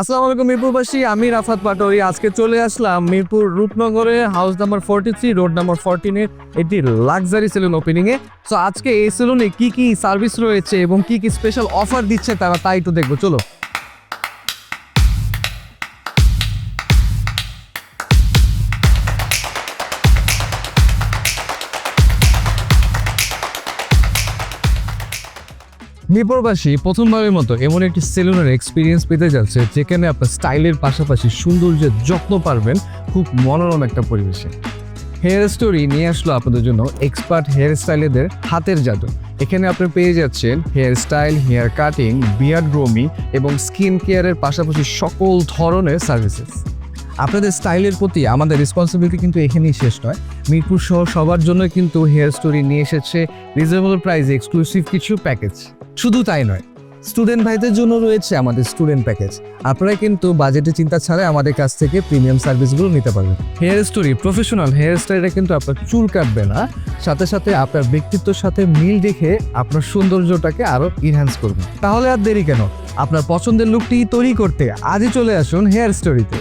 আসসালামু আলাইকুম, মিরপুরবাসী। আমি রাফাত পাটোরি আজকে চলে আসলাম Mirpur রূপনগরে house number forty three road number ফোরটিনের একটি লাক্সারি সেলুন ওপেনিংয়ে সো আজকে এই সেলুনে কি কি সার্ভিস রয়েছে এবং কি কি স্পেশাল অফার দিচ্ছে তারা তাই একটু দেখব। চলো। মিরপুরবাসী প্রথমবারের মতো এমন একটি সেলুনের এক্সপিরিয়েন্স পেতে যাচ্ছে, যেখানে আপনার স্টাইলের পাশাপাশি সৌন্দর্যের যত্ন পারবেন খুব মনোরম একটা পরিবেশে। হেয়ার স্টোরি নিয়ে আসলো আপনাদের জন্য এক্সপার্ট হেয়ার স্টাইলেদের হাতের জাদু। এখানে আপনি পেয়ে যাচ্ছেন hair style hair cutting beard grooming এবং স্কিন কেয়ারের পাশাপাশি সকল ধরনের সার্ভিসেস আপনাদের স্টাইলের প্রতি আমাদের রেসপন্সিবিলিটি কিন্তু এখানেই শেষ নয়। মিরপুর সহ সবার জন্য কিন্তু হেয়ার স্টোরি নিয়ে এসেছে রিজনেবল প্রাইসে এক্সক্লুসিভ কিছু প্যাকেজ শুধু তাই নয় স্টুডেন্ট ভাইদের জন্য রয়েছে আমাদের স্টুডেন্ট প্যাকেজ আপনারা কিন্তু বাজেটের চিন্তা ছাড়াই আমাদের কাছ থেকে প্রিমিয়াম সার্ভিসগুলো নিতে পারবেন। হেয়ার স্টোরি প্রফেশনাল হেয়ার স্টাইলটা কিন্তু আপনার চুল কাটবে না। সাথে সাথে আপনার ব্যক্তিত্বের সাথে মিল রেখে আপনার সৌন্দর্যটাকে আরও ইনহ্যান্স করবে। তাহলে আর দেরি কেন? আপনার পছন্দের লুকটি তৈরি করতে আজই চলে আসুন হেয়ার স্টোরিতে